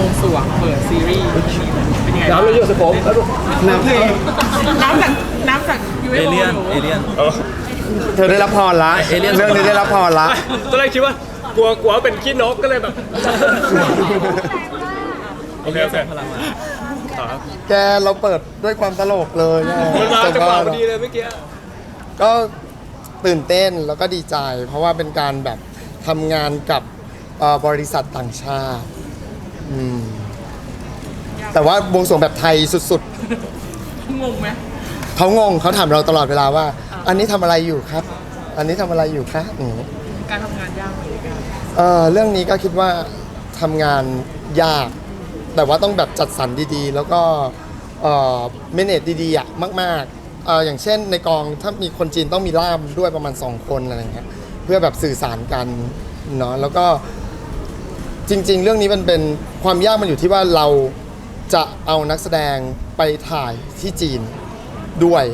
วงสรวงเปิดซีรีส์เป็นยังไงน้ำเลยเยอะสกปรกแล้วดูน้ำเพลงน้ำจากน้ำจากยูเอเลียนเอเลียน เธอได้รับพรละเอเลี่ยนเรื่องนี้ได้รับพรละ ตอนแรกคิดว่ากลัวกลัวเป็นขี้นกก็เลยแบบ โอเคโอเคพลังมาครับแกเราเปิดด้วยความตลกเลยอะมันมาจังหวะพอแต่ดีเลยเมื่อกี้ ก็ตื่นเต้นแล้วก็ดีใจ เพราะว่าเป็นการแบบทำงานกับเอ่อบริษัทต่างชาติ อืมแต่ว่าบวงสรวงแบบไทยสุดงงไหมๆ เขางงเขาถามเราตลอดเวลาว่า อันนี้ทำอะไรอยู่ครับ อันนี้ทำอะไรอยู่คะอืมการทำงานยากไหมกันเอ่อเรื่องนี้ก็คิดว่าทำงานยาก แต่ว่าต้องแบบจัดสรรดีๆ แล้วก็เอ่อเมเนจดีๆอะมากๆเอ่ออย่างเช่นในกองถ้ามีคนจีนต้องมีล่ามด้วยประมาณ 2 คนอะไรอย่างเงี้ยเพื่อแบบสื่อสารกันเนาะแล้วก็ จริง ๆ เรื่องนี้มันเป็นความยากมันอยู่ที่ว่าเราจะเอานักแสดงไปถ่ายที่จีนด้วย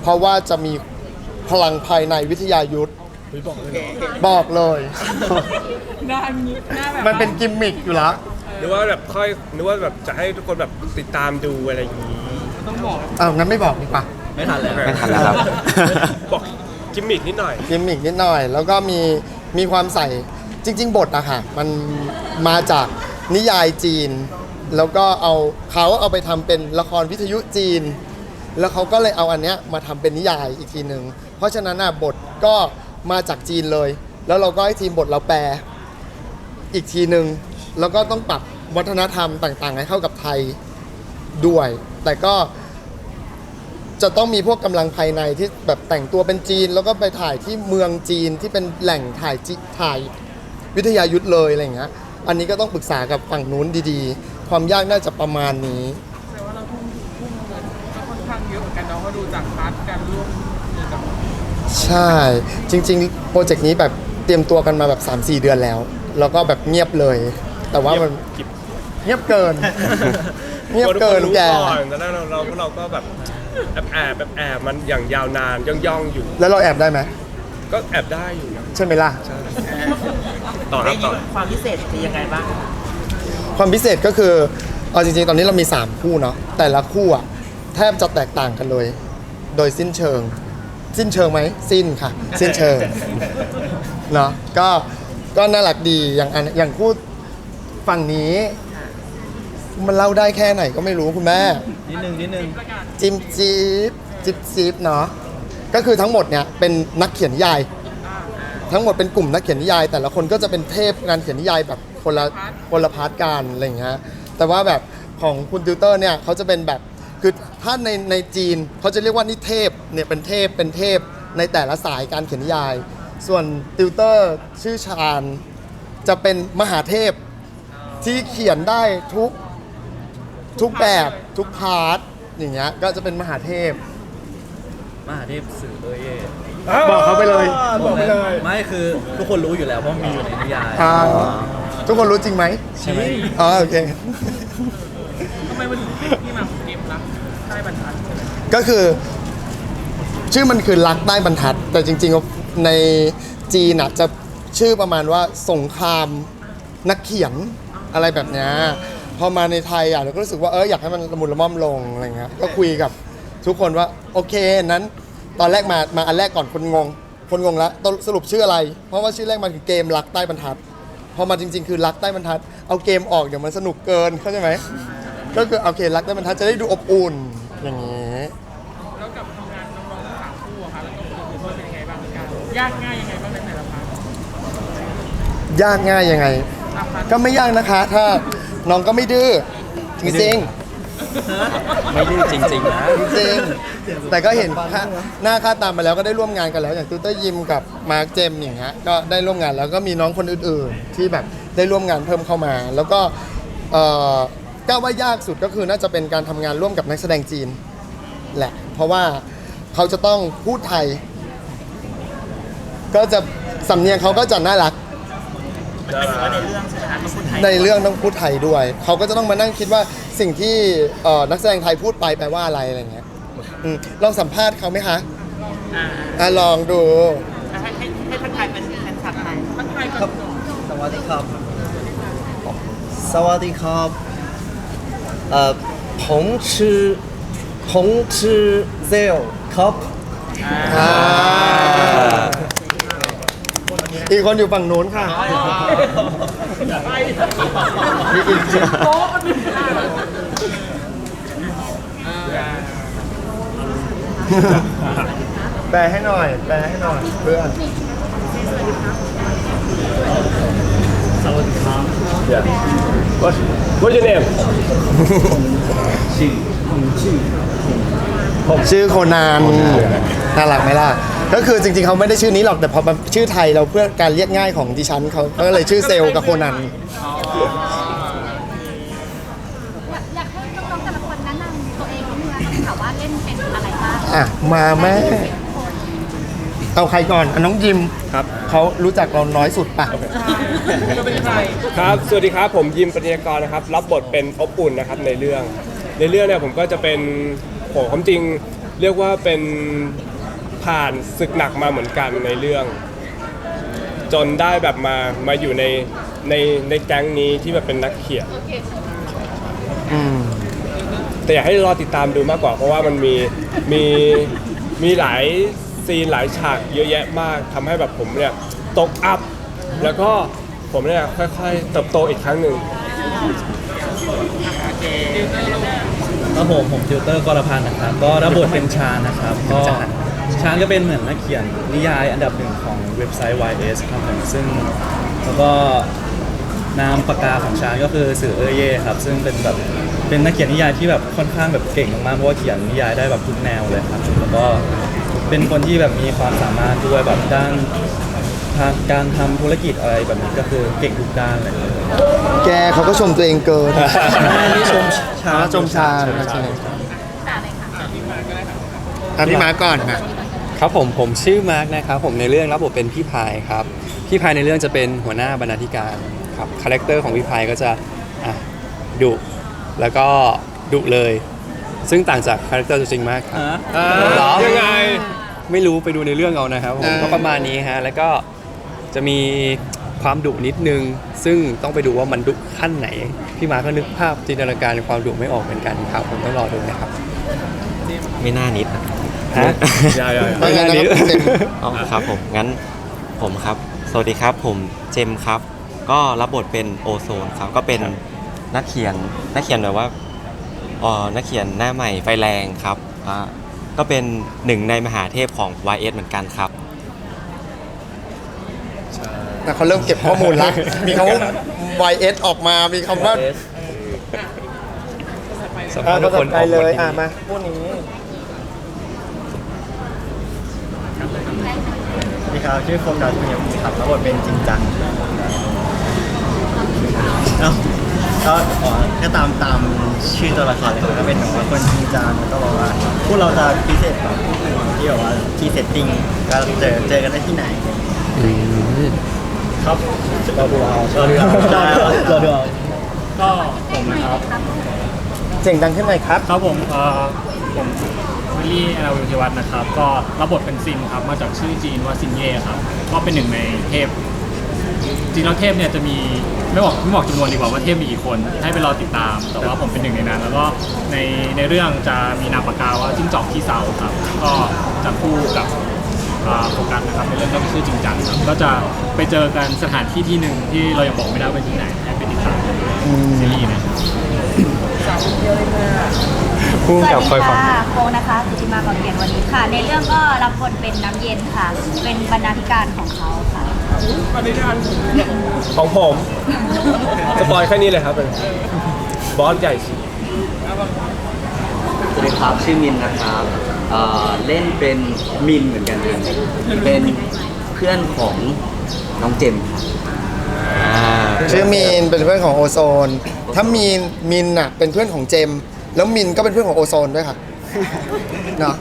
เพราะว่าจะมีพลังภายในวิทยายุทธบอกเลยหน้างี้หน้าแบบมันเป็นกิมมิคอยู่แล้วหรือว่าแบบค่อยหรือว่าแบบจะให้ทุกคนแบบติดตามดูอะไรอย่างนี้ต้องบอกอ้าวงั้นไม่บอกดีกว่าไม่ทันแล้วไม่ทันแล้วครับบอกกิมมิกนิดหน่อย กิมมิกนิดหน่อย แล้วก็มีมีความใส่ จริง ๆ บทอะค่ะมันมาจากนิยายจีน แล้วก็เอาเขาเอาไปทำเป็นละครวิทยุจีน แล้วเขาก็เลยเอาอันเนี้ยมาทำเป็นนิยายอีกทีหนึ่งเพราะฉะนั้นอะบทก็มาจากจีนเลย แล้วเราก็ให้ทีมบทเราแปลอีกทีหนึ่งแล้วก็ต้องปรับวัฒนธรรมต่างๆ ให้เข้ากับไทยด้วย แต่ก็จะต้องมีพวกกำลังภายในที่แบบแต่งตัวเป็นจีน แล้วก็ไปถ่ายที่เมืองจีนที่เป็นแหล่งถ่ายจิถ่าย วิทยายุทธเลยอะไรอย่างเงี้ย อันนี้ก็ต้องปรึกษากับฝั่งนู้นดีๆ ความยากน่าจะประมาณนี้แต่ว่าเราทุ่มทุ่มเงินก็ค่อนข้างเยอะเหมือนกันเนาะเพราะดูจากพาร์ทการร่วมมือกับใช่จริงๆ โปรเจกต์นี้แบบเตรียมตัวกันมาแบบ 3-4 เดือนแล้ว แล้วก็แบบเงียบเลย แต่ว่ามันกิบเงียบเกิน เงียบทุกเกิคนนรู้แก ก่อนแต่นั้นเราเราเราก็แบบแอบแอบแบบแอบมันอย่างยาวนานย่องย่องๆอยู่ แล้วเราแอบได้ไหมก็แอบได้อยู่นะ ใช่ไหมล่ะใช่ต่อครับต่อความพิเศษคือยังไงบ้างความพิเศษก็คือเอาจริงๆ ตอนนี้เรามี 3 คู่เนาะแต่ละคู่อะแทบจะแตกต่างกันเลย โดยสิ้นเชิง สิ้นเชิงไหมสิ้นค่ะ สิ้นเชิงเนาะก็ก็น่ารักดีอย่างอันอย่างคู่ฝั่งนี้ มันเล่าได้แค่ไหนก็ไม่รู้คุณแม่ นิดนึงนิดนึงจิมจีบจิบจีบเนาะก็คือทั้งหมดเนี่ยเป็นนักเขียนนิยาย ทั้งหมดเป็นกลุ่มนักเขียนนิยาย แต่ละคนก็จะเป็นเทพงานเขียนนิยายแบบคนละคนละพาร์ทกันอะไรอย่างเงี้ยแต่ว่าแบบของคุณติวเตอร์เนี่ยเขาจะเป็นแบบคือถ้าในในจีนเขาจะเรียกว่านิเทพเนี่ยเป็นเทพเป็นเทพในแต่ละสายการเขียนนิยาย ส่วนติวเตอร์ชื่อชาญจะเป็นมหาเทพที่เขียนได้ทุกทุกแบบทุกพาร์ทอย่างเงี้ยก็จะเป็นมหาเทพ มหาเทพสื่อเอเย่บอกเขาไปเลยบอกไปเลย ไม่คือทุกคนรู้อยู่แล้วเพราะมีอยู่ในนิยายอ่าทุกคนรู้จริงไหมใช่ไหมอ๋อโอเค ทำไมมันถึงเป็นที่มาของเกมรักใต้บรรทัดใช่ไหมก็คือชื่อมันคือรักใต้บรรทัด แต่จริงๆในจีนอะจะชื่อประมาณว่าสงครามนักเขียนอะไรแบบเนี้ยพอมาในไทยอะเราก็รู้สึกว่าเอออยากให้มันละมุนละม่อมลงอะไรเงี้ยก็คุยกับทุกคนว่าโอเคนั้นตอนแรกมามาอันแรกก่อนคนงง คนงงแล้วตอนสรุปชื่ออะไร เพราะว่าชื่อแรกมันคือเกมรักใต้บรรทัด พอมาจริง ๆ คือรักใต้บรรทัด เอาเกมออกเดี๋ยวมันสนุกเกินเข้าใจไหม ก็คือโอเครักใต้บรรทัดจะได้ดูอบอุ่นอย่างนี้แล้วกับทำงานน้องๆทั้งสามคู่อะค่ะแล้วก็คือว่าเป็นยังไงบ้างกันยากง่ายยังไงบ้างในแต่ละพาร์ทยากง่ายยังไงอะพาร์ทก็ไม่ยากนะคะ ถ้าน้องก็ไม่ดื้อจริง ไม่ดื้อจริง ๆ นะ จริงๆแต่ก็เห็นค่าหน้าค่าตามมาแล้วก็ได้ร่วมงานกันแล้วอย่างตูเตอร์ยิมกับมาร์คเจมอย่างเงี้ยก็ได้ร่วมงานแล้วก็มีน้องคนอื่นๆ ที่แบบได้ร่วมงานเพิ่มเข้ามา แล้วก็เอ่อก็ว่ายากสุดก็คือน่าจะเป็นการทำงานร่วมกับนักแสดงจีนแหละ เพราะว่าเขาจะต้องพูดไทย ก็จะสำเนียงเขาก็จะน่ารัก ในเรื่องต้องพูดไทยด้วย เขาก็จะต้องมานั่งคิดว่าสิ่งที่เอ่อนักแสดงไทยพูดไปแปลว่าอะไรอะไรเงี้ยอืมลองสัมภาษณ์เขาไหมคะอ่าอะลองดู ให้ให้ให้ทักทายเป็นแฟนคลับไทยทักทายกันก่อนสวัสดีครับสสวัสดีครับเอ่อผมชื่อผมชื่อเซลครับ อ่า อีกคนอยู่ฝั่งโน้นค่ะมีอีกแปลให้หน่อย แปลให้หน่อยเพื่อน Yeah. What What's your name ชื่อโคนานน่ารักไหมล่ะ ก็คือจริงๆเขาไม่ได้ชื่อนี้หรอกแต่พอมาชื่อไทยเราเพื่อการเรียกง่ายของดิฉันเขาก็เลยชื่อเซลล์กับโคนัน อยากให้น้องๆแต่ละคนแนะนำตัวเองนิดนึงนะคะค่ะว่าเล่นเป็นอะไรบ้างอะ มาแม่ เอาใครก่อนอะน้องยิมครับ เขารู้จักเราน้อยสุดป่ะจะเป็นใครครับ สวัสดีครับ ผมยิมปริยากรนะครับ รับบทเป็นอบอุ่นนะครับในเรื่อง ในเรื่องเนี่ยผมก็จะเป็นโหความจริงเรียกว่าเป็นผ่านศึกหนักมาเหมือนกันในเรื่อง จนได้แบบมามาอยู่ในในในแก๊งนี้ที่แบบเป็นนักเขียน อืม แต่อยากให้รอติดตามดูมากกว่า เพราะว่ามันมีมีมีหลายซีนหลายฉากเยอะแยะมากทำให้แบบผมเนี่ยตกอัพ แล้วก็ผมเนี่ยค่อยๆเติบโตอีกครั้งหนึ่ง ครับผมผมติวเตอร์กรพันธ์นะครับ ก็รับบทเป็นชาญนะครับก็ชาญก็เป็นเหมือนนักเขียนนิยายอันดับหนึ่งของเว็บไซต์ YS ครับผมซึ่งแล้วก็นามปากกาของชาญก็คือสื่อเอเย่ครับ ซึ่งเป็นแบบเป็นนักเขียนนิยายที่แบบค่อนข้างแบบเก่งมากๆเพราะว่าเขียนนิยายได้แบบทุกแนวเลยครับแล้วก็เป็นคนที่แบบมีความสามารถด้วยแบบด้านทางการทำธุรกิจอะไรแบบนี้ก็คือเก่งทุกด้านเลย แกเขาก็ชมตัวเองเกินนี่ชมชาอะชมชาญนะใช่แต่อะไรคะอะพี่มาก่อนนะครับผมผมชื่อมาร์กนะครับผมในเรื่องรับบทเป็นพี่พายครับพี่พายในเรื่องจะเป็นหัวหน้าบรรณาธิการครับคาแรคเตอร์ของพี่พายก็จะอะดุแล้วก็ดุเลย ซึ่งต่างจากคาแรคเตอร์ตัวจริงมากครับเหรอยังไง ไม่รู้ไปดูในเรื่องเอานะครับผมก็ประมาณนี้ฮะแล้วก็จะมี ความดุนิดนึง ซึ่งต้องไปดูว่ามันดุขั้นไหน พี่มาร์คก็นึกภาพจินตนาการความดุไม่ออกเหมือนกันครับ ผมต้องรอดูนะครับไม่น่านิดนะฮะอย่าอย่าอย่าไม่งั้นนะครับเจมส์อ๋อครับผมงั้นผมครับ สวัสดีครับผมเจมส์ครับ ก็รับบทเป็นโอโซนครับก็เป็นนักเขียนนักเขียนแบบว่าเอ๋อนักเขียนหน้าใหม่ไฟแรงครับอ่าก็เป็นหนึ่งในมหาเทพของ YS เหมือนกันครับ แต่เขาเริ่มเก็บข้อมูลแล้ว มีคำว่า YS ออกมา มีคำว่าสัมอะภาษณ์ภาทุกษาคนไทออยกหเลมดยที่อะนี่มาพูดนี้สวัสดีครับชื่อโฟกัสเมียครับรับบทเป็นจริงจังเอ้าก็อ๋อก็ตามตามชื่อตัวละครเลยครับก็เป็นแบบว่าคนจริงจังแล้วก็บอกว่าพวกเราจะพิเศษแบบที่แบบว่าที่เซตติ้งก็เจอเจอกันได้ที่ไหน ครับเราดูเอาเราดูเอาเราดูเอาก็ผมนะครับเสียงดังขึ้นหน่อยครับ ครับผมเอ่อผมวิลลี่แอลวิทยวัฒน์นะครับ ก็รับบทเป็นซินครับมาจากชื่อจีนว่าซินเย่ครับ ก็เป็นหนึ่งในเทพจริงแล้วเทพเนี่ยจะมีไม่บอกไม่บอกจำนวนดีกว่าว่าเทพมีกี่คน ให้ไปรอติดตาม แต่ว่าผมเป็นหนึ่งในนั้น แล้วก็ในในเรื่องจะมีนามปากกาว่าจิ้งจอกขี้เสาครับ ก็จะคู่กับอ่า โฟกัสนะครับในเรื่องก็ชื่อจริงจังครับก็จะไปเจอกันสถานที่ที่หนึ่งที่เรายังบอกไม่ได้ว่าเป็นที่ไหนให้ไปติดตามซีรีส์นะครับพุ่งสกับวัสคอยดีฟังค่ะโฟงนะคะสุจิมาก่อนเปลี่ยนวันนี้ค่ะ ในเรื่องก็รับบทเป็นน้ำเย็นค่ะ เป็นบรรณาธิการของเขาค่ะปฏิญาณของผมสปอยแค่นี้เลยครับบอสใหญ่สุดสวัสดีครับชื่อมินนะครับ เอ่อเล่นเป็นมินเหมือนกันครับเป็นเพื่อนของน้องเจมส์ครับอ่าชื่อมีนเป็นเพื่อนของโอโซน ถ้ามีนมินน่ะเป็นเพื่อนของเจมส์แล้วมินก็เป็นเพื่อนของโอโซนด้วยค่ะ เนาะ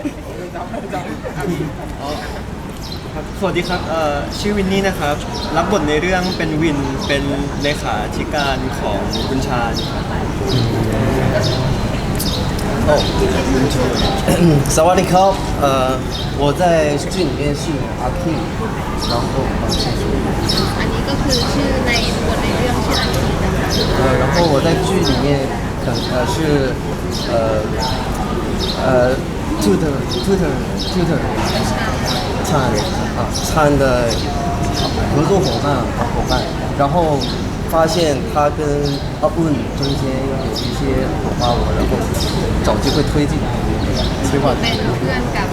สวัสดีครับเอ่อชื่อวินนี่นะครับ รับบทในเรื่องเป็นวิน เป็นเลขาธิการของคุณชาญครับ โอ 萨瓦迪卡，呃，我在剧里面是阿 King，然后呃，谢谢。 อันนี้ก็คือชื่อในบทในเรื่องชื่ออันนี้นะคะ 呃，然后我在剧里面可呃是呃呃 tutor tutor tutor 灿啊灿的合作伙伴伙伴，然后 发现他跟阿布中间有一些火花，我然后找机会推进催化 เป็นเพื่อนกับ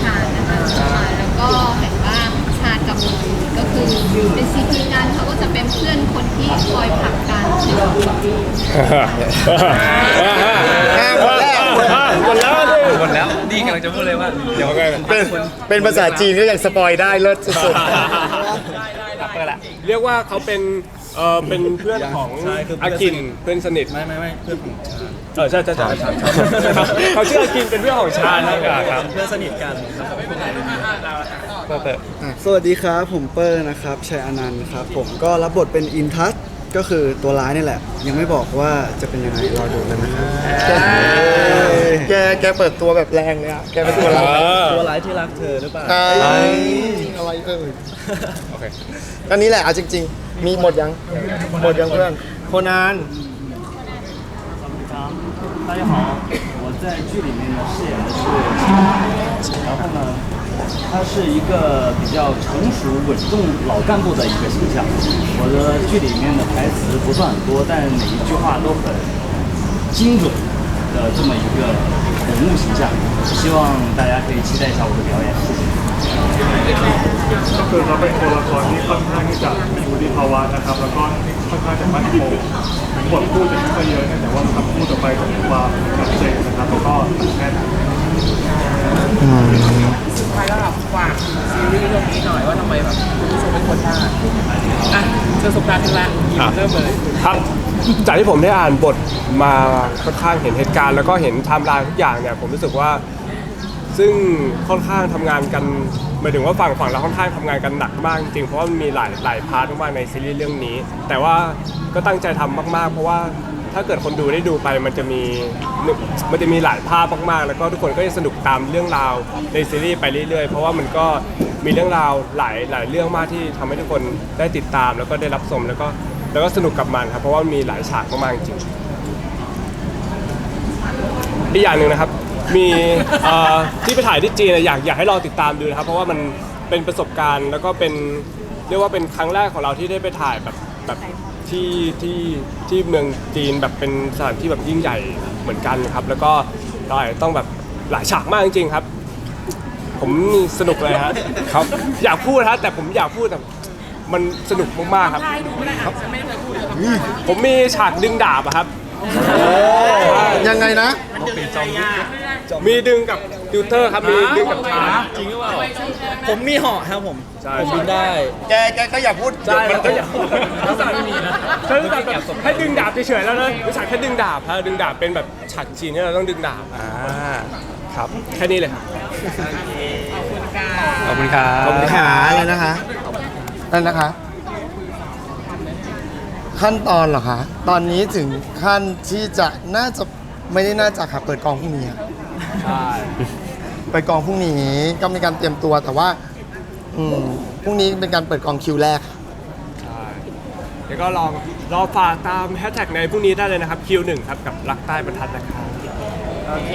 ชาญนะคะชาญแล้วก็เห็นว่าชาญกับมุยก็คือเป็นซีพีกันเขาก็จะเป็นเพื่อนคนที่คอยผลักกันใช่ไหม หมดแล้วหมดแล้ว หมดแล้วนี่กำลังจะพูดเลยว่า เดี๋ยว เป็นเป็นภาษาจีนก็ยังสปอยได้เลิศสุด เปิดละ เรียกว่าเขาเป็น เออเป็นเพื่อนของใช่คือเพื่อาอนสนิท กินเพื่อนสนิท ไม่ไม่ไม่เพื่อนของชาญเออใช่ใช่ใช่ใช่ครับเขาชื่ออากินเป็นเพื่อนของชาญนะครับเพื่อนสนิทกันครับเปิดเปิดสวัสดีครับ ผมเปอร์นะครับชัยอนันต์ครับ ผมก็รับบทเป็นอินทัศน์ ก็คือตัวร้ายนี่แหละ ยังไม่บอกว่าจะเป็นยังไงรอดูกันนะครับ ๆแกแกเปิดตัวแบบแรงเลยอ่ะ แกเป็นตัวร้าย ตัวร้ายที่รักเธอหรือเปล่า ไอ้อะไรเอ่ย โอเค ก็นี้แหละเอาจริง ๆ มีหมดยัง หมดยังเพื่อนโคนัน 大家好，我在剧里面呢饰演的是陈，然后呢， 他是一个比较成熟稳重老干部的一个形象。我的剧里面的台词不算很多，但每一句话都很精准的这么一个人物形象。希望大家可以期待一下我的表演，谢谢。 ก็คือเขาเป็นตัวละครที่ค่อนข้างที่จะมีวุฒิภาวะนะครับ แล้วก็ค่อนข้างจะมั่นคงถึงบทพูดจะไม่ค่อยเยอะเนี่ยแต่ว่าคำพูดต่อไปก็ถือว่าชัดเจนนะครับ แล้วก็แน่น สุด ท้ายแล้วฝากซีรีส์เรื่องนี้หน่อยว่าทำไมแบบคุณผู้ชมเป็นคนได้อะเจอสบการณ์กันแล้วหยิบเริ่มเลยครับจากที่ผมได้อ่านบทมาค่อนข้างเห็นเหตุการณ์แล้วก็เห็นไทม์ไลน์ทุกอย่างเนี่ยผมรู้สึกว่า ซึ่งค่อนข้างทำงานกันหมายถึงว่าฝั่งฝั่งเราค่อนข้างทำงานกันหนักมากจริงๆเพราะว่ามันมีหลายหลายพาร์ทมากๆในซีรีส์เรื่องนี้ แต่ว่าก็ตั้งใจทำมากๆ เพราะว่า ถ้าเกิดคนดูได้ดูไปมันจะมีมันจะมีหลายภาพมากๆ แล้วก็ทุกคนก็จะสนุกตามเรื่องราวในซีรีส์ไปเรื่อยๆ เพราะว่ามันก็มีเรื่องราวหลายหลายเรื่องมากที่ทำให้ทุกคนได้ติดตาม แล้วก็ได้รับชมแล้วก็แล้วก็สนุกกับมันครับเพราะว่ามันมีหลายฉากมากๆจริงอีกอย่างหนึ่งนะครับ มีที่ไปถ่ายที่จีนอะอยากอยากให้ลองติดตามดูนะครับ เพราะว่ามันเป็นประสบการณ์แล้วก็เป็นเรียกว่าเป็นครั้งแรกของเราที่ได้ไปถ่ายแบบแบบ ที่ที่ที่เมืองจีนแบบเป็นสถานที่แบบยิ่งใหญ่เหมือนกันครับ แล้วก็เราอาจจะต้องแบบหลายฉากมากจริงๆครับ ผมสนุกเลยฮะครับ อยากพูดฮะแต่ผมอยากพูดแต่มันสนุกมากๆครับทายดูไม่ได้ครับฉันไม่เคยพูดเลยครับผมมีฉากดึงดาบอะครับ ยังไงนะ มีดึงกับติวเตอร์ครับมีดึงกับชาจริงหรือเปล่า ผมมีเหาะครับผม ใช่ ผมบินได้ แกแกก็อย่าพูดใช่เดี๋ยวมันก็อยากก็สั่งไม่มีนะฉันสั่งแบบให้ดึงดาบเฉยๆแล้วเลยไม่ใช่แค่ดึงดาบฮะดึงดาบเป็นแบบฉากจีนที่เราต้องดึงดาบอ่าครับ แค่นี้เลยครับ ขอบคุณค่ะขอบคุณครับขอบคุณคขารับเลยนะคะนั่นนะคะ ขั้นตอนเหรอคะ ตอนนี้ถึงขั้นที่จะน่าจะ ไม่ได้น่าจะค่ะเปิดกองพรุ่งนี้ค่ะใช่เปิดกองพรุ่งนี้ก็มีการเตรียมตัวแต่ว่าอืมพรุ่งนี้เป็นการเปิดกองคิวแรกค่ะใช่เดี๋ยวก็ลองรอฝากตามแฮชแท็กในพรุ่งนี้ได้เลยนะครับคิวหนึ่งครับกับรักใต้บรรทัดนะครับ โอเค